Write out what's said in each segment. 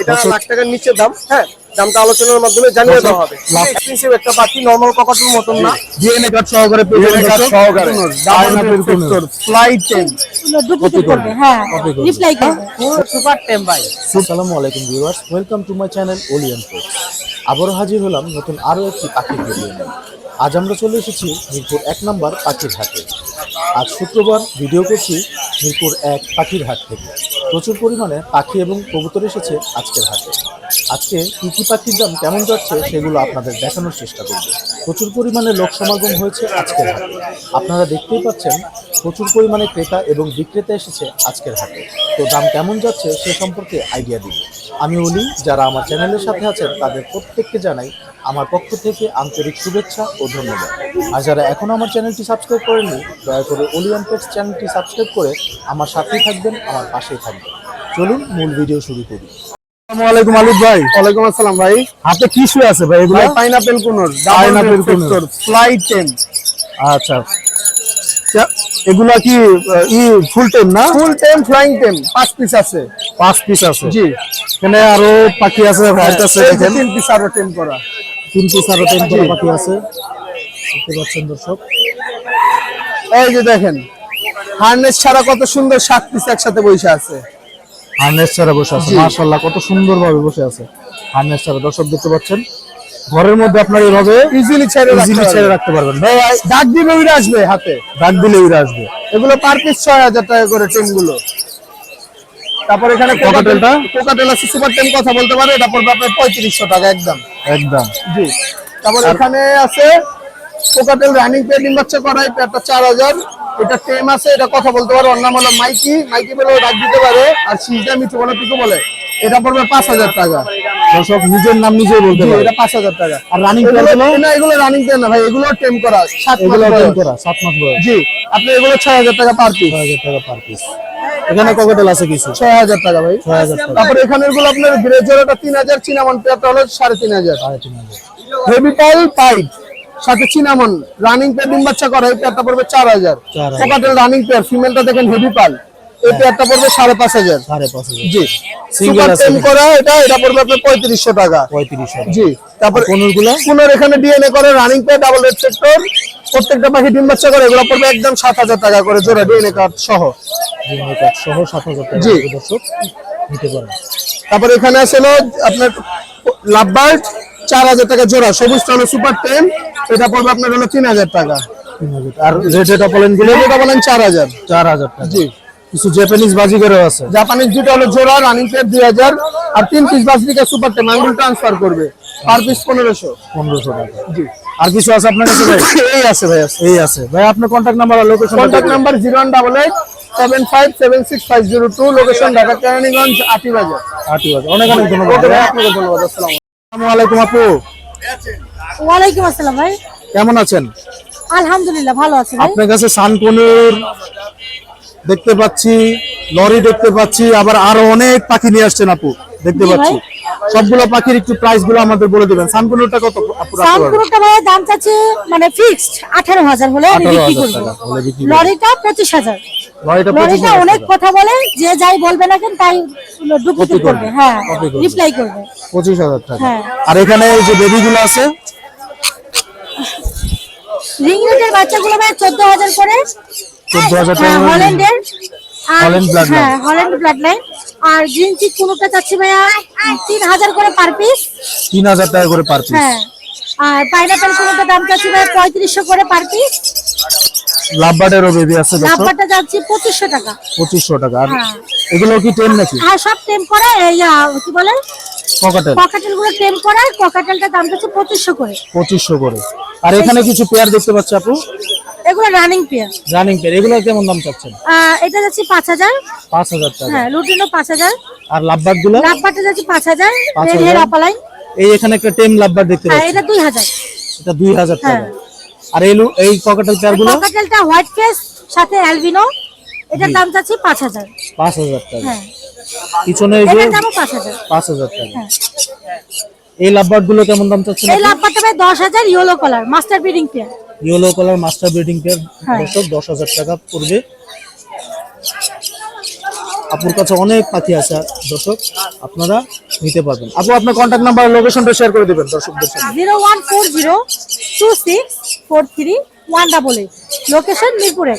এটা লাখ টাকার নিচে দাম হ্যাঁ দামটা আলোচনার মাধ্যমে জানিয়ে দেওয়া হবে। এক্সপেন্সিভ একটা পাখি নর্মাল ককাটের মতন না। ডিএনএ কার্ড সহকারে DNA card সহকারে। ডায়নাপের কোন ফ্লাইট টেন হ্যাঁ রিপ্লাই সুপার টেম ভাই আসসালামু আলাইকুম viewers welcome to my channel ওলিয়ান আবারও হাজির হলাম নতুন আরও একটি পাখির ভিডিও নিয়ে। আজ আমরা চলে এসেছি মিরপুর এক নম্বর পাখির হাটে আজ শুক্রবার ভিডিও করছি মিরপুর এক পাখির হাট থেকে। প্রচুর পরিমাণে পাখি এবং কবুতর এসেছে আজকের হাটে। আজকে কী কী পাখির দাম কেমন যাচ্ছে সেগুলো আপনাদের দেখানোর চেষ্টা করব। প্রচুর পরিমাণে লোক সমাগম হয়েছে আজকের হাটে। আপনারা দেখতেই পাচ্ছেন, প্রচুর পরিমাণে ক্রেতা এবং বিক্রেতা এসেছে আজকের হাটে। তো দাম কেমন যাচ্ছে সে সম্পর্কে আইডিয়া দিন। আমি অলি যারা আমার চ্যানেলের সাথে আছেন তাদের প্রত্যেককে জানাই আমার পক্ষ থেকে আন্তরিক শুভেচ্ছা ও ধন্যবাদ। আর যারা এখনও আমার চ্যানেলটি সাবস্ক্রাইব করেননি দয়া করে অলিয়ান পেক্স চ্যানেলটি সাবস্ক্রাইব করে আমার সাথেই থাকবেন আমার পাশেই থাকবেন। চলুন মূল ভিডিও শুরু করি। আসসালামু আলাইকুম আলিফ ভাই। ওয়ালাইকুম আসসালাম ভাই। হাতে কি শুয়ে আছে ভাই এগুলো? পাইনাপেল কোনর Pineapple কোনর। ফ্লাইট টেন আচ্ছা। এগুলা কি ই ফুল টাইম না? ফুল টেম ফ্লাইং টেম পাঁচ পিস আছে। পাঁচ পিস আছে। জি। এখানে আরও পাখি আছে হোয়াইট আছে দেখেন। তিন পিস আরও টেম করা। তিন পিস আরও করে পাখি আছে। দেখতে পাচ্ছেন দর্শক। এই যে দেখেন হার্নেস ছাড়া কত সুন্দর সাত পিস একসাথে বসে আছে। হার্নেস ছাড়া বসে আছে। মাশাআল্লাহ কত সুন্দর ভাবে বসে আছে। হার্নেস ছাড়া। দর্শক দেখতে পাচ্ছেন? ঘরের মধ্যে আপনার এইভাবে ইজিলি ছেড়ে ইজিলি ছেড়ে রাখতে পারবেন। ভাই ডাক দিলে উড়ে আসবে হাতে। ডাক দিলে উড়ে আসবে। এগুলো পার পিস ছয় হাজার টাকা করে টেমগুলো। তারপর এখানে কোকাটেলটা? কোকাটেল আছে সুপার টেম কথা বলতে পারে এটা পড়বে আপনার পঁয়ত্রিশশো টাকা একদম। একদম। জি। তারপর এখানে আছে কোকাটেল রানিং পে ডিম বাচ্চা করাই পেয়ারটা চার হাজার। এটা টেম আছে এটা কথা বলতে পারে ওর নাম হলো মাইকি মাইকি বলে ডাক দিতে পারে আর সিজা মিঠু বলে পিকু বলে। এটা পড়বে পাঁচ হাজার টাকা। দর্শক নিজের নাম নিজেই বলতে এটা পাঁচ হাজার টাকা। আর রানিং না এগুলো রানিং পেয়ার না ভাই এগুলো টেম করা সাত এগুলো বয়স। করা সাত মাস বয়স। জি আপনি এগুলো ছয় হাজার টাকা পার পিস ছয় হাজার টাকা পার পিস এখানে ককেটেল আছে কিছু? ছয় হাজার টাকা ভাই। ছয় হাজার টাকা। তারপরে এখানে গুলো আপনার তিন হাজার চিনামন পেয়ারটা হলো সাড়ে তিন হাজার। সাড়ে তিন হাজার। হেভি পাইল পাইপ সাথে চিনামন। রানিং পেয়ার ডিম বাচ্চা করা এই পেয়ারটা পড়বে চার হাজার। চার রানিং পেয়ার ফিমেলটা দেখেন হেভি পাল এই পেয়ারটা পড়বে সাড়ে পাঁচ হাজার। সাড়ে পাঁচ হাজার। জি। Single টেম করা এটা এটা পড়বে আপনার পঁয়ত্রিশশো টাকা। পঁয়ত্রিশ জি। তারপর কোনগুলো? পুনর এখানে ডিএনএ করে running pair double red sector প্রত্যেকটা পাখি ডিম বাচ্চা করে এগুলো পড়বে একদম সাত হাজার টাকা করে জোড়া ডিএনএ কার্ড সহ। সহ সাত হাজার টাকা জি। দর্শক নিতে পারেন। তারপর এখানে আছে হলো আপনার লাভবার্ড চার হাজার টাকা জোড়া সবুজ হলো সুপার টেন এটা পড়বে আপনার হলো তিন হাজার টাকা। আর রেড এটা বলেনগুলো? এটা বলেন চার হাজার। চার হাজার টাকা। জি। কিছু জাপানিজ বাজিগারও আছে। জাপানিজ দুটো হলো জোড়া রানিং দুই হাজার আর তিন পিস বাস দিকে সুপার আঙ্গুল ট্রান্সফার করবে। পার পিস পনেরোশো। পনেরোশো টাকা। জি। আর কিছু আছে আপনার কাছে ভাই? এই আছে ভাই আছে। এই আছে। ভাই আপনার কন্ট্যাক্ট নাম্বার আর location contact number zero one double eight seven five seven six five zero two location Dhaka Keraniganj Ati Bazar Ati আছে অনেক অনেক ধন্যবাদ ভাই। ভাই। আপনাকে ধন্যবাদ আসসালাম আলাইকুম। আপু। ওয়ালাইকুম আসসালাম ভাই। কেমন আছেন? আলহামদুলিল্লাহ ভালো আছি আপনার কাছে সানকনুর দেখতে পাচ্ছি লরি দেখতে পাচ্ছি আবার আরও অনেক পাখি নিয়ে আসছেন আপু দেখতে পাচ্ছি। সবগুলো পাখির একটু প্রাইসগুলো আমাদের বলে দিবেন। সানকনুরটা কত আপু ভাই দাম চাচ্ছে মানে ফিক্সড আঠারো হাজার হলে আমি বিক্রি করব। লরিটা পঁচিশ হাজার। লরিটা হাজার অনেক কথা বলে যে যাই বলবে না কেন তাই ডুপ্লিকেট করবে, করবে হ্যাঁ রিপ্লাই করবে। পঁচিশ হাজার টাকা। হ্যাঁ। আর এখানে যে বেবি গুলো আছে? রিং রেটের বাচ্চাগুলো ভাই চোদ্দ হাজার টাকা হ্যাঁ, হল্যান্ডের। হল্যান্ড। হ্যাঁ হল্যান্ড ব্লাড লাইন আর গ্রিন চিক কোনোটা চাচ্ছি ভাইয়া? তিন হাজার করে পার পিস তিন হাজার টাকা করে পার পিস হ্যাঁ আর পাইনাপেল কোনোটা দাম চাচ্ছি ভাইয়া? পঁয়ত্রিশশো করে পার পিস বেবি আছে যাচ্ছি পঁচিশশো টাকা। পঁচিশশো টাকা। আর হ্যাঁ। এগুলো কি নাকি? সব টেম করা এই আহ, কি বলে? ককাটেল ককাটেলগুলো টেম করা ককাটেলটা দাম পঁচিশশো করে। পঁচিশশো করে। আর এখানে কিছু পেয়ার দেখতে পাচ্ছি আপু? এগুলো রানিং পেয়ার রানিং পেয়ার এগুলো কেমন দাম চাচ্ছেন? এটা যাচ্ছে পাঁচ হাজার। পাঁচ হাজার টাকা। হ্যাঁ লুটিনো পাঁচ হাজার। আর লাভবার্ডগুলো? লাভবারটা যাচ্ছে পাঁচ হাজার। পাঁচ রেড। হেয়ার এই এখানে একটা টেম লাভবার্ড দেখতে হ্যাঁ পাচ্ছি। এটা দুই হাজার। এটা দুই হাজার টাকা। হ্যাঁ। আর এই এই ককাটেল পেয়ারগুলো? ককাটেলটা হোয়াইট ফেস সাথে অ্যালবিনো এটার দাম চাচ্ছি পাঁচ হাজার। পাঁচ হাজার টাকা। হ্যাঁ। পিছনে এই যে পাঁচ হাজার। পাঁচ হাজার টাকা। এই লাভবার্ডগুলো কেমন দাম চাচ্ছেন এই লাভবারটা ভাই দশ হাজার yellow colour master breeding pair yellow colour master breeding pair. দর্শক দশ হাজার টাকা পড়বে। আপুর কাছে অনেক পাখি আছে দর্শক আপনারা নিতে পারবেন। আপু আপনার কন্ট্যাক্ট নাম্বার লোকেশনটা শেয়ার করে দিবেন দর্শকদের সাথে zero one four zero two six four three one double eight. Location মিরপুরে।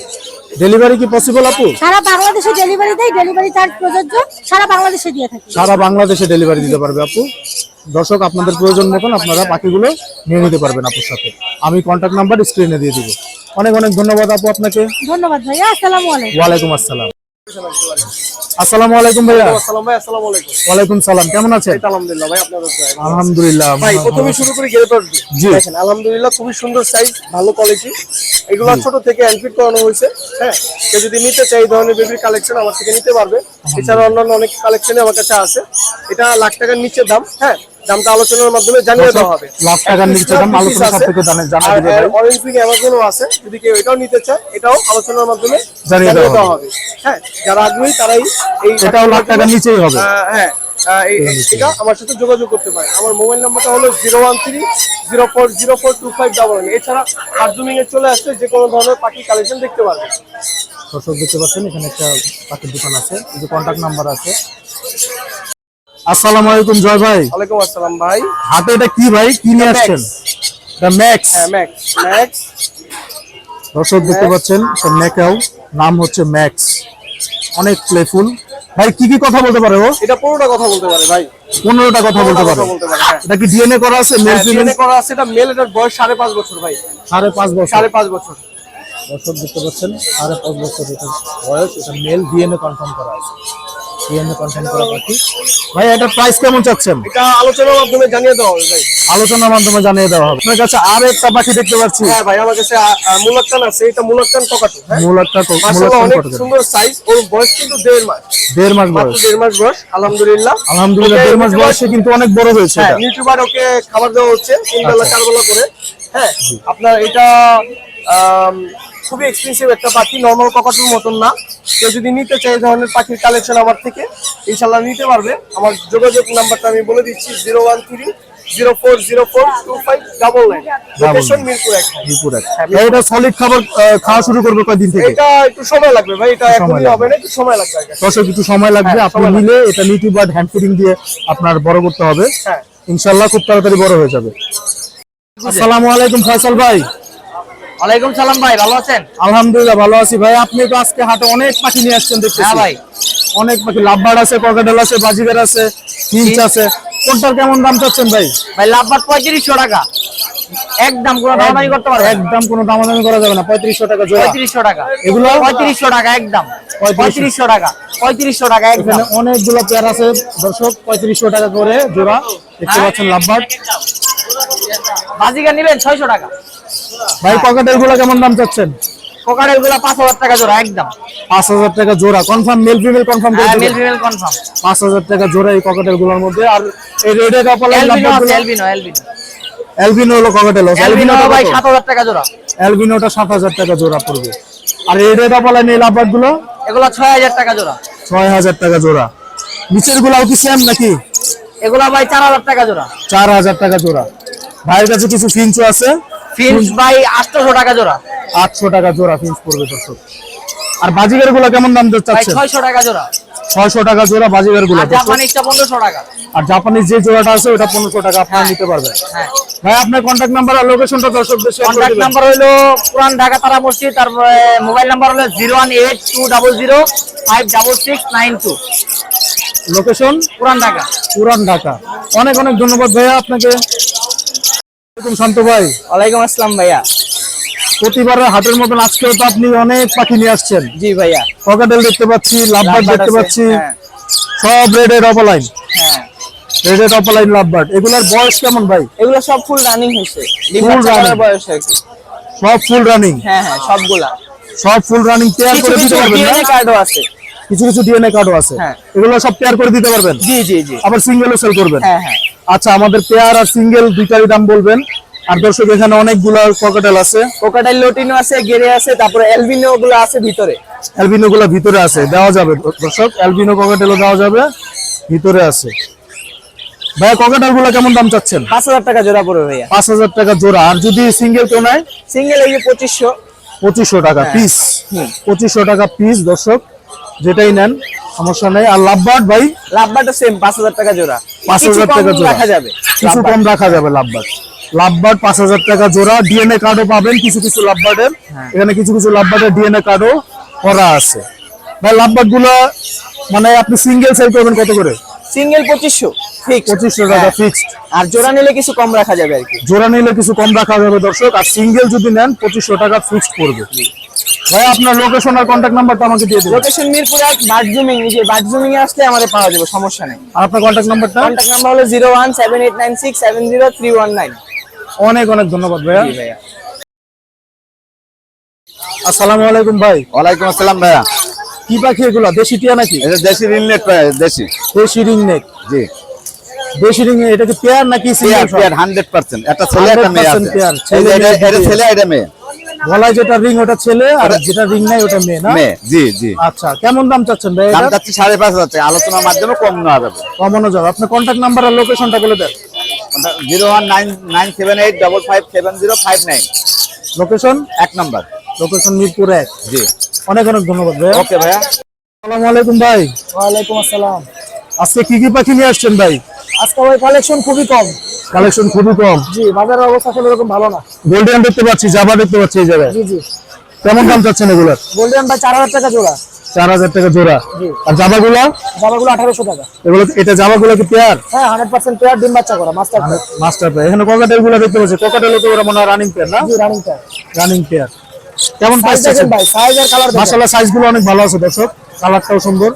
ডেলিভারি কি পসিবল আপু? সারা বাংলাদেশে ডেলিভারি দেয় ডেলিভারি চার্জ প্রযোজ্য সারা বাংলাদেশে দিয়ে থাকি। সারা বাংলাদেশে ডেলিভারি দিতে পারবে আপু। দর্শক আপনাদের প্রয়োজন মতন আপনারা পাখিগুলো নিয়ে নিতে পারবেন আপুর সাথে। আমি কন্ট্যাক্ট নাম্বার স্ক্রিনে দিয়ে দিব। অনেক অনেক ধন্যবাদ আপু আপনাকে। ধন্যবাদ ভাইয়া আসসালামু আলাইকুম। ওয়ালাইকুম আসসালাম। আসসালামু আলাইকুম ভাইয়া। আসসালাম ভাই আসসালামু আলাইকুম। ওয়ালাইকুম সালাম কেমন আছেন? আলহামদুলিল্লাহ ভাই আপনার আলহামদুলিল্লাহ ভাই প্রথমে শুরু করি গেলে জি। দেখেন আলহামদুলিল্লাহ খুবই সুন্দর সাইজ ভালো কোয়ালিটি এগুলো ছোট থেকে অ্যানফিট করানো হয়েছে হ্যাঁ? কেউ যদি নিতে চাই এই ধরনের বেবির কালেকশন আমার থেকে নিতে পারবে। এছাড়া অন্যান্য অনেক কালেকশনই আমার কাছে আছে। এটা লাখ টাকার নিচে দাম হ্যাঁ? দামটা আলোচনার মাধ্যমে জানিয়ে দেওয়া হবে। লাখ টাকার নিচে দাম আলোচনা জানে- দিবে ভাই। অরেঞ্জ পিং অ্যামাজনও আছে। যদি কেউ এটাও নিতে চায় এটাও আলোচনার মাধ্যমে জানিয়ে দেওয়া হবে। হ্যাঁ যারা আগ্রহী তারাই এই এটাও লাখ টাকার নিচেই হবে। হ্যাঁ এটা আমার সাথে যোগাযোগ করতে পারে আমার মোবাইল নাম্বারটা হলো zero one three zero four zero four two five double এছাড়া এ চলে আসছে যে কোনো ধরনের পাখি কালেকশন দেখতে পারবে দর্শক দেখতে পাচ্ছেন এখানে একটা পাখির দোকান আছে। যে কন্ট্যাক্ট নাম্বার আছে। আসসালামু আলাইকুম জয় ভাই। ওয়ালাইকুম আসসালাম ভাই। হাতে এটা কি ভাই? কি নিয়ে আসছেন? এটা ম্যাক্স হ্যাঁ ম্যাক্স ম্যাক্স দর্শক দেখতে পাচ্ছেন ম্যাকাও নাম হচ্ছে ম্যাক্স অনেক প্লেফুল ভাই কি কি কথা বলতে পারে ও? এটা পুরোটা কথা বলতে পারে ভাই। পনেরোটা কথা বলতে পারে। হ্যাঁ। এটা কি ডিএনএ করা আছে? মেল হ্যাঁ, ফিমেল DNA করা আছে এটা মেল এটার বয়স সাড়ে পাঁচ বছর ভাই। সাড়ে পাঁচ বছর। সাড়ে পাঁচ বছর। দর্শক দেখতে পাচ্ছেন সাড়ে পাঁচ বছর এটা বয়স এটা মেল ডিএনএ কনফার্ম করা আছে। ডিএনএ কনফার্ম করা পাখি ভাই এটা প্রাইস কেমন চাচ্ছেন? এটা আলোচনার মাধ্যমে জানিয়ে দেওয়া হবে ভাই। আলোচনার মাধ্যমে জানিয়ে দেওয়া হবে। আপনার কাছে আর একটা পাখি দেখতে পাচ্ছি। হ্যাঁ ভাই আমার কাছে মুলাক্কান আছে এটা মুলাক্কান টকাটু হ্যাঁ? মূল একটা মাশাআল্লাহ অনেক সুন্দর সাইজ ওর বয়স কিন্তু দেড় মাস। দেড় মাস বয়স। দেড় মাস বয়স আলহামদুলিল্লাহ। আলহামদুলিল্লাহ দেড় মাস বয়সে কিন্তু অনেক বড় হয়েছে হ্যাঁ এটা। ইউটিউবার ওকে খাবার দেওয়া হচ্ছে তিন বেলা আচ্ছা। চার বেলা করে হ্যাঁ? আপনার এটা খুবই এক্সপেন্সিভ একটা পাখি নর্মাল ককাটুর মতন না। কেউ যদি নিতে চায় এই ধরনের পাখির কালেকশন আমার থেকে ইনশাল্লাহ নিতে পারবে। আমার যোগাযোগ নাম্বারটা আমি বলে দিচ্ছি zero one three zero four zero four two five double nine. Location Mirpur এক। মিরপুর এক। এটা সলিড খাবার খাওয়া শুরু করবে কয়দিন থেকে? এটা একটু সময় লাগবে ভাই এটা এখনই হবে না একটু সময় লাগবে আগে। দর্শক একটু সময় লাগবে হ্যাঁ, আপনি নিলে এটা নিটি বা হ্যান্ড ফিডিং দিয়ে আপনার বড় করতে হবে। হ্যাঁ। ইনশাল্লাহ খুব তাড়াতাড়ি বড় হয়ে যাবে। আসসালামু আলাইকুম ফয়সাল ভাই। ওয়ালাইকুম সালাম ভাই ভালো আছেন? আলহামদুলিল্লাহ ভালো আছি ভাই। আপনি তো আজকে হাটে অনেক পাখি নিয়ে আসছেন দেখতেছি। হ্যাঁ ভাই। অনেক পাখি লাভবার্ড আছে ককাটেল আছে বাজিগার আছে ফিঞ্চ আছে। কোনটার কেমন দাম চাচ্ছেন ভাই? ভাই লাভবাদ পঁয়ত্রিশশো টাকা। একদম কোনো দামাদামি করতে পারবেন একদম কোনো দামাদামি করা যাবে না। পঁয়ত্রিশশো টাকা জোড়া। পঁয়ত্রিশশো টাকা। এগুলো? পঁয়ত্রিশশো টাকা একদম। পঁয়ত্রিশশো। টাকা। পঁয়ত্রিশশো টাকা একদম। এখানে অনেকগুলো পেয়ার আছে। দর্শক পঁয়ত্রিশশো টাকা করে জোড়া। দেখতে পাচ্ছেন লাভবার্ড। বাজিকা নিবেন ছয়শো টাকা। ভাই ককাটেলগুলো কেমন দাম চাচ্ছেন? কোকারেরগুলা পাঁচ হাজার টাকা জোড়া একদম। পাঁচ হাজার টাকা জোড়া। Confirm male female confirm male female confirm পাঁচ হাজার টাকা জোড়া এই ককাটেলগুলোর মধ্যে। আর এই রেডে couple albino albino albino albino হলো ককাটেল এলবিনো ভাই সাত হাজার টাকা জোড়া। এলবিনোটা সাত হাজার টাকা জোড়া পড়বে। আর এই রেড কাপাল এই লাভবার্ডগুলো এগুলা ছয় হাজার টাকা জোড়া। ছয় হাজার টাকা জোড়া। নিচের গুলাও কি সেম নাকি? এগুলা ভাই চার হাজার টাকা জোড়া। চার হাজার টাকা জোড়া। ভাইয়ের কাছে কিছু ফিঞ্চও আছে? ফিন্স ভাই আটশোশো টাকা জোড়া। আটশো টাকা জোড়া ফিঞ্চ পড়বে দর্শক। আর বাজিগারগুলো কেমন দাম চাচ্ছেন? ছয়শো টাকা জোড়া। ছয়শো টাকা জোড়া বাজিগারগুলো আর জাপানিজটা পনেরোশো টাকা। আর জাপানিজ যে জোড়াটা আছে ওটা পনেরোশো টাকা আপনারা নিতে পারবেন। হ্যাঁ। ভাই আপনার কন্ট্যাক্ট নাম্বার আর লোকেশনটা দর্শকদের শেয়ার নাম্বার হলো পুরান ঢাকা তারা মসজিদ তারপরে মোবাইল নাম্বার হলো zero one eight two double zero five double six nine two location Puran Dhaka. Puran Dhaka. অনেক অনেক ধন্যবাদ ভাইয়া আপনাকে। শান্ত ভাই। ওয়ালাইকুম আসসালাম ভাইয়া। প্রতিবারের হাটের মতন আজকেও তো আপনি অনেক পাখি নিয়ে আসছেন। জি ভাইয়া। ককাটেল দেখতে পাচ্ছি লাভবার্ড দেখতে পাচ্ছি হ্যাঁ। সব রেডেড অপলাইন হ্যাঁ। Red eyed opaline lovebird. এগুলার বয়স কেমন ভাই? এগুলো সব ফুল রানিং হয়েছে। বয়স হয়েছে সব ফুল রানিং হ্যাঁ হ্যাঁ সবগুলা। সব ফুল রানিং পেয়ার করে দিতে পারবেন না? কার্ডও আছে। কিছু কিছু ডিএনএ কার্ডও আছে। হ্যাঁ। এগুলো সব পেয়ার করে দিতে পারবেন? জি জি জি। আবার সিঙ্গেলও সেল করবেন? হ্যাঁ হ্যাঁ। আচ্ছা আমাদের পেয়ার আর সিঙ্গেল দুইটারই দাম বলবেন। আর দর্শক এখানে অনেকগুলো ককাটেল আছে। কোকাটাইল লোটিনো আছে গেরে আছে তারপরে এলবিনো গুলো আছে ভিতরে। অ্যালবিনো গুলো ভিতরে আছে দেওয়া যাবে দর্শক। অ্যালবিনো ককাটেলও দেওয়া যাবে ভিতরে আছে। ভাইয়া ককাটেলগুলো কেমন দাম চাচ্ছেন? পাঁচ হাজার টাকা জোড়া পড়বে ভাইয়া। পাঁচ হাজার টাকা জোড়া। আর যদি সিঙ্গেল কেউ নেয়? সিঙ্গেল এই যে পঁচিশশো। পঁচিশশো টাকা পিস পঁচিশশো টাকা পিস দর্শক। যেটাই নেন সমস্যা নেই। আর লাভবার্ড ভাই? লাভবারটা সেম পাঁচ হাজার টাকা জোড়া। পাঁচ হাজার টাকা জোড়া। রাখা যাবে। কিছু কম রাখা যাবে লাভবার্ড। লাভবার্ড পাঁচ হাজার টাকা জোড়া। ডিএনএ কার্ডও পাবেন কিছু কিছু লাভবার্ডের। হ্যাঁ। এখানে কিছু কিছু লাভবার্ডের ডিএনএ কার্ডও করা আছে। ভাই লাভবার্ডগুলো মানে আপনি সিঙ্গেল সেল করবেন কত করে? সিঙ্গেল পঁচিশশো পঁচিশশো টাকা ফিক্সড আর জোড়া নিলে কিছু কম রাখা যাবে আর কি। জোড়া নিলে কিছু কম রাখা যাবে দর্শক। আর সিঙ্গেল যদি নেন পঁচিশশো টাকা ফিক্সড পড়বে। ভাই আপনার লোকেশন আর কন্ট্যাক্ট নাম্বারটা আমাকে দিয়ে দেবেন লোকেশন মিরপুর এক এই যে বার্ডজুমিং এ আসলে আমাদের পাওয়া যাবে সমস্যা নেই। আর আপনার কন্ট্যাক্ট নাম্বারটা কন্ট্যাক্ট নাম্বার হলো zero one seven eight nine six seven zero three one nine. অনেক অনেক ধন্যবাদ ভাইয়া। ভাইয়া। আসসালামু আলাইকুম ভাই। ওয়ালাইকুম আসসালাম ভাইয়া। কি পাখি এগুলো? দেশি টিয়া নাকি? এটা দেশি রিনলেট ভাইয়া দেশি। দেশি রিং নেক জি। দেশি রিং এটা কি পেয়ার নাকি সিঙ্গেল পেয়ার হান্ড্রেড পার্সেন্ট একটা ছেলে একটা মেয়ে 100% আছে। এটা- এটা ছেলে এটা মেয়ে। গলায় যেটা রিং ওটা ছেলে আর যেটা রিং নাই ওটা মেয়ে না? মেয়ে জি জি। আচ্ছা কেমন দাম চাচ্ছেন ভাই দাম চাচ্ছি সাড়ে পাঁচ হাজার টাকা। আলোচনার মাধ্যমে কম নেওয়া যাবে। কমানো যাবে। আপনার কন্ট্যাক্ট নাম্বার আর লোকেশনটা বলে দেন। Zero one nine nine seven eight double five seven zero five nine location এক নম্বর। লোকেশন মিরপুর এক। জি। অনেক অনেক ধন্যবাদ ভাই ওকে ভাইয়া। আসসালামু আলাইকুম ভাই। ওয়ালাইকুম আসসালাম। আজকে কি কি পাখি নিয়ে আসছেন ভাই? আজকে ওই কালেকশন খুবই কম। কালেকশন খুবই কম। জি বাজারের অবস্থা আসলে এরকম ভালো না। গোল্ডেন দেখতে পাচ্ছি জাবা দেখতে পাচ্ছি এই জায়গায়। জি জি। কেমন দাম চাচ্ছেন এগুলোর গোল্ডেন ভাই চার হাজার টাকা জোড়া। চার হাজার টাকা জোড়া। আর জাবাগুলো টাকা। এগুলো এটা জাবাগুলো কি পেয়ার হ্যাঁ হান্ড্রেড পার্সেন্ট পেয়ার ডিম বাচ্চা করা মাস্টার মাস্টার পেয়ার এখানে ককাটেলগুলো দেখতে পাচ্ছি। ককাটেল তো ওরা মনে হয় রানিং পেয়ার না? জি রানিং পেয়ার রানিং পেয়ার কেমন প্রাইস সাইজ ভাই সাইজ আর কালার মাশাআল্লাহ অনেক ভালো আছে দর্শক। কালারটাও সুন্দর।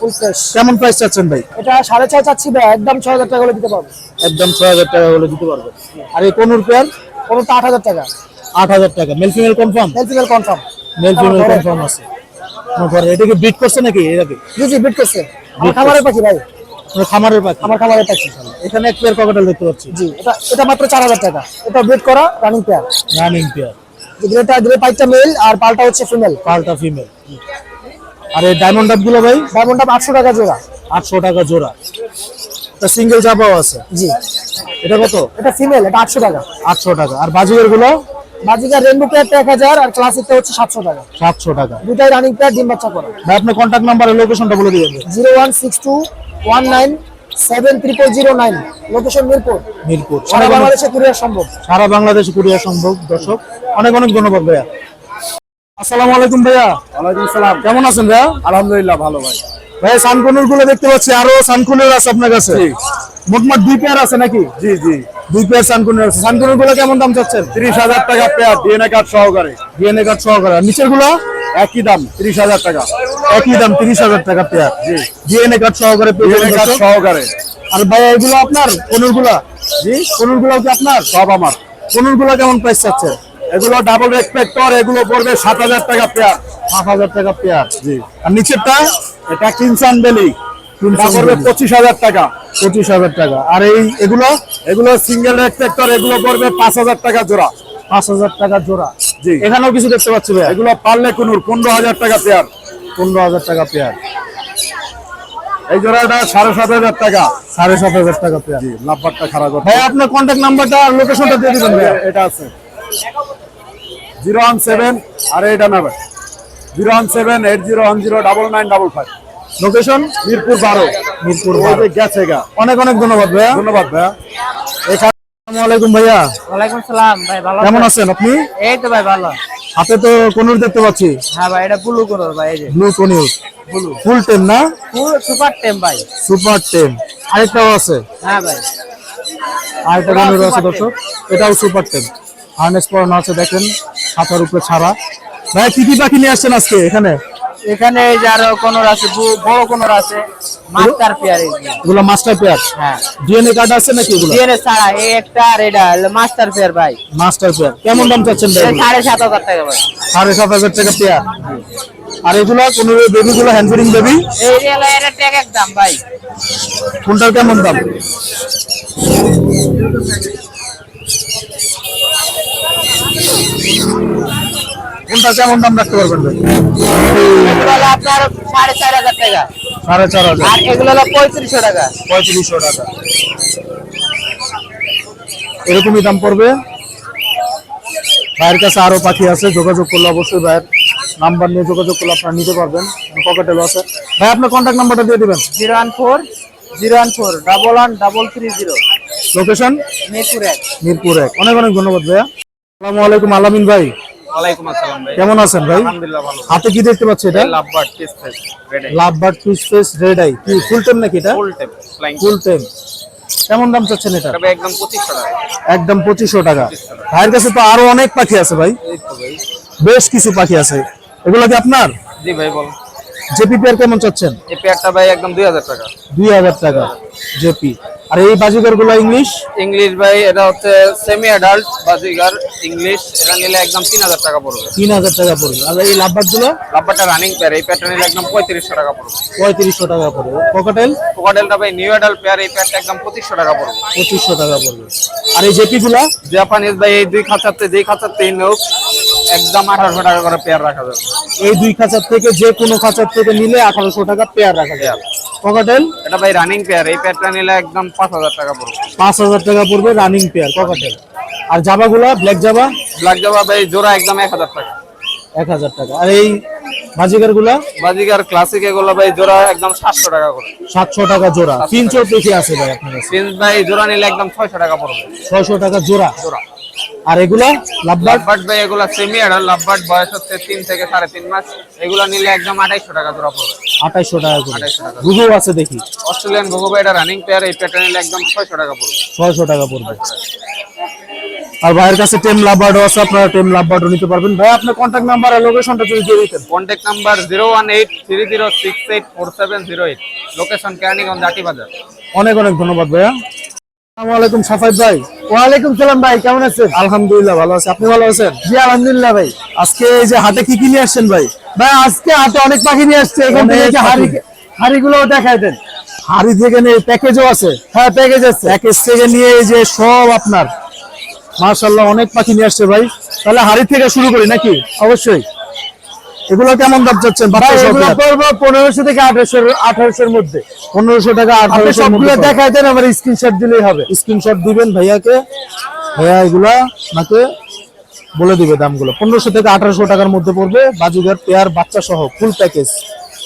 কেমন প্রাইস চাচ্ছেন ভাই? এটা সাড়ে ছয় চাচ্ছি ভাই একদম ছয় হাজার টাকা করে দিতে পারব। একদম ছয় হাজার টাকা হলে দিতে পারবে। আর এই কোনুর পেয়ার কোনোটা আট হাজার টাকা। আট হাজার টাকা। Male female confirm male female confirm male female confirm আছে। এটা কি বিট করছে নাকি? এটাকে জি জি বিট করছে। খামারের পাখি ভাই। খামারের পাখি। আমার খামারের পাখি এখানে এক পেয়ার ককাটেল দেখতে পাচ্ছি? জি এটা এটা মাত্র চার হাজার টাকা। এটা বিট করা রানিং পেয়ার রানিং পেয়ার গ্রেটা গ্রে পাইপটা মেল আর পালটা হচ্ছে ফিমেল পাল্টা ফিমেল আর এই ডায়মন্ড ডাবগুলো ভাই? ডায়মন্ড আটশো টাকা জোড়া। আটশো টাকা জোড়া। তা সিঙ্গেল চাপাও আছে? জি। এটা কত? এটা ফিমেল এটা আটশো টাকা। আটশো টাকা। আর বাজিকেরগুলো? বাজিকার রেনবো পেয়ারটা এক হাজার আর ক্লাসিকটা হচ্ছে সাতশো টাকা। সাতশো টাকা। দুটাই রানিং পেয়ার ডিম বাচ্চা করা। ভাই আপনার কন্ট্যাক্ট নাম্বার লোকেশনটা বলে দিবেন। Zero one six two one nine seven triple zero nine. Location Mirpur. Mirpur. সারা বাংলাদেশে কুরিয়ার সম্ভব। সারা বাংলাদেশে কুরিয়ার সম্ভব দর্শক। অনেক অনেক ধন্যবাদ ভাইয়া। আসসালামু আলাইকুম ভাইয়া। ওয়ালাইকুম সালাম। কেমন আছেন ভাইয়া? আলহামদুলিল্লাহ ভালো ভাই। ভাই সানকুনুরগুলো দেখতে পাচ্ছি আরও সানকুনুর আছে আপনার কাছে? মোটমাট দুই পেয়ার আছে নাকি? জি জি। দুই পেয়ার সানকুনুর আছে। সানকুনুরগুলো কেমন দাম চাচ্ছেন? ত্রিশ হাজার টাকা পেয়ার ডিএনএ কার্ড সহকারে। ডিএনএ কার্ড সহকারে। নিচেরগুলো? একই দাম ত্রিশ হাজার টাকা। একই দাম তিরিশ হাজার টাকা পেয়ার ডিএনএ কার্ড সহকারে ডিএনএ কার্ড সহকারে। আর ভাই এগুলো আপনার? কোনুরগুলা জি। কোনুরগুলো কি আপনার? সব আমার। কোনুরগুলো কেমন প্রাইস চাচ্ছেন? এগুলো ডাবল রেসপেক্টর এগুলো পড়বে সাত হাজার টাকা পেয়ার পাঁচ হাজার টাকা পেয়ার জি। আর নিচেরটা এটা কিনসান বেলি পড়বে পঁচিশ হাজার টাকা। পঁচিশ হাজার টাকা। আর এই এগুলো? এগুলো সিঙ্গেল রেসপেক্টর এগুলো পড়বে পাঁচ হাজার টাকা জোড়া। পাঁচ হাজার টাকা জোড়া। জি। এখানেও কিছু দেখতে পাচ্ছি ভাই এগুলো পারলে কুনুর পনেরো হাজার টাকা পেয়ার পনেরো হাজার টাকা পেয়ার এই জোড়াটা সাড়ে সাত হাজার টাকা। সাড়ে সাত হাজার টাকা পেয়ার জি লাভবারটা খারাপ ভাই আপনার কন্ট্যাক্ট নাম্বারটা আর লোকেশনটা দিয়ে দিবেন ভাই এটা আছে। জিরো ওয়ান সেভেন আর এটা নেবে zero one seven eight zero one zero double nine double five. Location Mirpur বারো। মিরপুর বারো। গেছে গা। অনেক অনেক ধন্যবাদ ভাইয়া। ধন্যবাদ ভাইয়া। আসসালামু আলাইকুম ভাইয়া। ওয়ালাইকুম সালাম ভাই ভালো কেমন আছেন আপনি? এই তো ভাই ভালো। হাতে তো কোনুর দেখতে পাচ্ছি। হ্যাঁ ভাই এটা ব্লু কালার ভাই এই যে। ব্লু কনিউর ফুল টেম না? ফুল সুপার টেম ভাই। সুপার টেম আরেকটাও আছে। হ্যাঁ ভাই। আরেকটা এটাও আছে দর্শক। এটাও সুপার টেম হার্নেস পরানো আছে দেখেন। হাতার উপরে ছাড়া। ভাই কি কি পাখি নিয়ে আসছেন আজকে এখানে? এখানে এই যে আরও কোনর আছে বড় কোনর আছে মাস্টার পেয়ার এগুলো মাস্টার পেয়ার? হ্যাঁ। ডিএনএ কার্ড আছে নাকি এগুলো? ডিএনএ ছাড়া এই একটা আর এটা মাস্টার পেয়ার ভাই। Master pair. কেমন দাম চাচ্ছেন ভাই? এটা এগুলো? সাড়ে সাত হাজার টাকা ভাই। সাড়ে সাত হাজার টাকা পেয়ার। আর এগুলো কোন বেবি গুলো হ্যান্ড ফিডিং বেবি এই রিয়েল এটা ট্যাগ একদম ভাই। কোনটার কেমন দাম? কোনটা কেমন দাম রাখতে পারবেন আপনার সাড়ে চার হাজার টাকা। সাড়ে চার হাজার। আর এগুলো হলো পঁয়ত্রিশশো টাকা। পঁয়ত্রিশশো টাকা। এরকমই দাম পড়বে। ভাইয়ের কাছে আরও পাখি আছে যোগাযোগ করলে অবশ্যই ভাইয়ের নাম্বার নিয়ে যোগাযোগ করলে আপনারা নিতে পারবেন। পকেটেলও আছে ভাই আপনার কন্ট্যাক্ট নাম্বারটা দিয়ে দিবেন। Zero one four zero one four double one double three zero. Location Mirpur এক। মিরপুর এক। অনেক অনেক ধন্যবাদ ভাইয়া। আসসালামু আলাইকুম আলামিন ভাই। ওয়ালাইকুম আসসালাম ভাই। কেমন আছেন ভাই? আলহামদুলিল্লাহ ভালো। হাতে কি দেখতে পাচ্ছি এটা? Lovebird face red face eye কি ফুল টাইম নাকি এটা? ফুল টাইম কেমন দাম চাচ্ছেন এটা? একদম টাকা। একদম পঁচিশশো টাকা। ভাইয়ের কাছে তো আরও অনেক পাখি আছে ভাই। বেশ কিছু পাখি আছে। এগুলো কি আপনার? জি ভাই বল। জেপি পেয়ার কেমন চাচ্ছেন? এই পেয়ারটা ভাই একদম দুই হাজার টাকা। দুই হাজার টাকা। জেপি। আর এই বাজিকারগুলো ইংলিশ ইংলিশ ভাই এটা হচ্ছে সেমি অ্যাডাল্ট বাজিগার ইংলিশ এটা নিলে একদম তিন হাজার টাকা পড়বে। তিন হাজার টাকা পড়বে। আর এই লাভবাদগুলো লাভবারটা রানিং পেয়ার এই পেয়ারটা নিলে একদম পঁয়ত্রিশশো টাকা পড়বে। পঁয়ত্রিশশো টাকা পড়বে। পকেটেল কোকাটেলটা ভাই নিউ অ্যাডাল্ট পেয়ার এই পেয়ারটা একদম পঁচিশশো টাকা পড়বে। পঁচিশশো টাকা পড়বে। আর এই জেপি গুলা জাপানিজ ভাই এই দুই খাঁচাতে যেই খাঁচাতে নোক একদম আঠারোশো টাকা করে পেয়ার রাখা যাবে। এই দুই খাঁচার থেকে যে কোনো খাঁচার থেকে নিলে আঠারোশো টাকা পেয়ার রাখা যাবে। পকেটেল এটা ভাই রানিং পেয়ার এই পেয়ারটা নিলে একদম পাঁচ হাজার টাকা পড়বে। পাঁচ হাজার টাকা পড়বে রানিং পেয়ার পকেটেল আর জাবাগুলা ব্ল্যাক জাবা? ব্ল্যাক জবা ভাই জোড়া একদম এক হাজার টাকা। এক হাজার টাকা। আর এই বাজিকারগুলা বাজিগার ক্লাসিক এগুলো ভাই জোড়া একদম সাতশো টাকা করে। সাতশো টাকা জোড়া। তিনশো দেখে আছে ভাই আপনার। ভাই জোড়া নিলে একদম ছয়শো টাকা পড়বে। ছয়শো টাকা জোড়া। জোড়া। আর এগুলা লাভবার্ড? লাভবার্ড ভাই এগুলো সেমি অ্যাডাল্ট লাভবার্ড বয়স হচ্ছে তিন থেকে সাড়ে তিন মাস। এগুলো নিলে একদম আঠাইশশো টাকা জোড়া পড়বে আঠাইশশো টাকা করে। 2800 টাকা। গুগু আছে দেখি। অস্ট্রেলিয়ান ভাই এটা রানিং পেয়ার এই পেয়ারটা নিলে একদম ছয়শো টাকা পড়বে। ছয়শো টাকা পড়বে। আর ভাইয়ের কাছে টেম লাভবার্ডও আছে আপনারা টেম লাভবার্ডও নিতে পারবেন। ভাই আপনার কন্ট্যাক্ট নাম্বার আর লোকেশনটা যদি দিয়ে দিতেন। Contact number zero one eight three zero six eight four seven zero eight location Keraniganj Ati Bazar অনেক অনেক ধন্যবাদ ভাইয়া। আসসালামু আলাইকুম সাফাইদ ভাই। ওয়ালাইকুম সালাম ভাই কেমন আছেন? আলহামদুলিল্লাহ ভালো আছে। আপনি ভালো আছেন? জি আলহামদুলিল্লাহ ভাই। আজকে এই যে হাটে কি কি নিয়ে আসছেন ভাই? ভাই আজকে হাতে অনেক পাখি নিয়ে আসছে। এখান থেকে হাড়ি। হাড়িগুলো দেখাই দেন। হাড়ি থেকে নিয়ে প্যাকেজও আছে। হ্যাঁ প্যাকেজ আছে। প্যাকেজ থেকে নিয়ে এই যে সব আপনার। মাশাআল্লাহ অনেক পাখি নিয়ে আসছে ভাই। তাহলে হাড়ি থেকে শুরু করি নাকি? অবশ্যই। এগুলো কেমন দাম চাচ্ছেন? পনেরোশো থেকে আঠারোশো আঠারোশোর মধ্যে। পনেরোশো টাকা আঠারোশো সবগুলো দেখাই দেন আমার স্ক্রিনশট দিলেই হবে। স্ক্রিনশট দিবেন ভাইয়াকে। ভাইয়া এগুলা নাকে বলে দিবে দামগুলো। পনেরোশো থেকে আঠারোশো টাকার মধ্যে পড়বে বাজুগার পেয়ার বাচ্চা সহ ফুল প্যাকেজ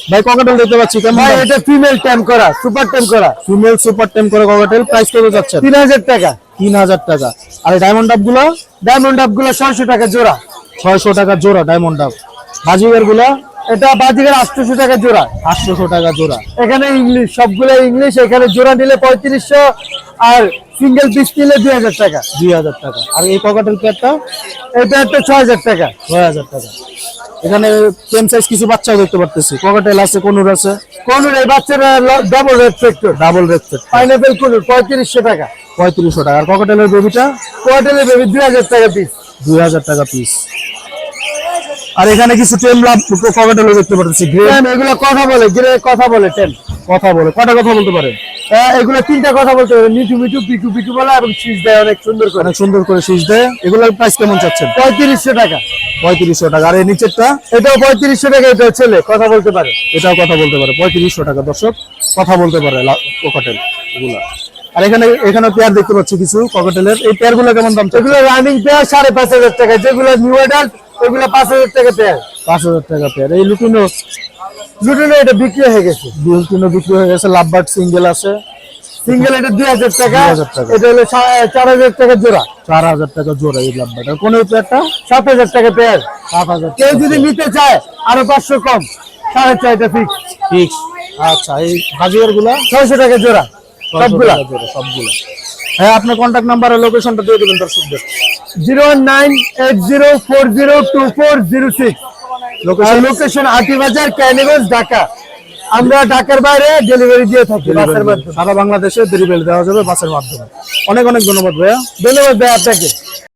ভাই ককাটেল দেখতে পাচ্ছি কেমন ভাই এটা ফিমেল ট্যাম করা সুপার ট্যাম করা। ফিমেল সুপার টেম করে ককাটেল প্রাইস কত যাচ্ছে? তিন হাজার টাকা। তিন হাজার টাকা। আর ডায়মন্ড ডাবগুলা? ডায়মন্ড আপগুলো ছয়শো টাকা জোড়া। ছয়শো টাকা জোড়া ডায়মন্ড ডাব বাজিগারগুলা এটা বাজিকার আটশোশো টাকা জোড়া। আটশোশো টাকা জোড়া। এখানে ইংলিশ সবগুলো ইংলিশ এখানে জোড়া নিলে পঁয়ত্রিশশো আর সিঙ্গেল পিস নিলে দুই হাজার টাকা। দুই হাজার টাকা। আর এই ককাটেল পেয়ারটা এটা একটা ছয় হাজার টাকা। ছয় হাজার টাকা। এখানে টেন সাইজ কিছু বাচ্চাও দেখতে পারতেছি। ককাটেল আছে কোনুর আছে? কোন এই বাচ্চারা double red factor double red respect pineapple conure পঁয়ত্রিশশো টাকা। পঁয়ত্রিশশো টাকা। আর ককাটেলের বেবিটা কোয়ার্টারের বেবি দুই হাজার টাকা পিস দুই হাজার টাকা পিস আর এখানে কিছু টেম লাভ ককাটেলও দেখতে গ্রে এগুলো কথা বলে গিরে কথা বলে টেন কথা বলে। কটা কথা বলতে পারে? এগুলো তিনটা কথা বলতে হবে মিঠু মিঠু পিটু পিটু বলে এবং শীষ দেয় অনেক সুন্দর করে। অনেক সুন্দর করে শীষ দেয়। এগুলোর প্রাইস কেমন চাচ্ছেন? পঁয়ত্রিশশো টাকা। পঁয়ত্রিশশো টাকা। আর এই নিচেরটা? এটাও পঁয়ত্রিশশো টাকা এটা ছেলে কথা বলতে পারে। এটাও কথা বলতে পারে। পঁয়ত্রিশশো টাকা দর্শক। কথা বলতে পারে ককাটেল এগুলা। আর এখানে এখানে পেয়ার দেখতে পাচ্ছি কিছু ককাটেলের এই পেয়ারগুলো কেমন দাম এগুলো রানিং পেয়ার সাড়ে পাঁচ হাজার টাকা। যেগুলো নিউ অ্যাডাল্ট ওগুলো পাঁচ হাজার টাকা পেয়ার পাঁচ হাজার টাকা পেয়ার এই লুটিনো লুটিনো এটা বিক্রি হয়ে গেছে। লুটিনো বিক্রি হয়ে গেছে লাভবার্ড সিঙ্গেল আছে। সিঙ্গেল এটা দুই হাজার টাকা। 2000 টাকা। এটা হলো চার হাজার টাকা জোড়া। চার হাজার টাকা জোড়া এই কোন পেয়ারটা সাত হাজার টাকা পেয়ার সাত হাজার কেউ যদি নিতে চায় আরও পাঁচশো কম। সাড়ে চারটা ফিক্স ফিক্স আচ্ছা এই গুলা ছয়শো টাকা জোড়া। সবগুলা। সবগুলো। হ্যাঁ আপনার কন্ট্যাক্ট নাম্বার আর লোকেশনটা দিয়ে দেবেন দর্শকদের। Zero nine eight zero four zero two four zero six. Location Atibazar Keraniganj Dhaka. আমরা ঢাকার বাইরে ডেলিভারি দিয়ে থাকি। বাসের মাধ্যমে। সারা বাংলাদেশে ডেলিভারি দেওয়া যাবে বাসের মাধ্যমে। অনেক অনেক ধন্যবাদ ভাইয়া। ধন্যবাদ ভাইয়া আপনাকে।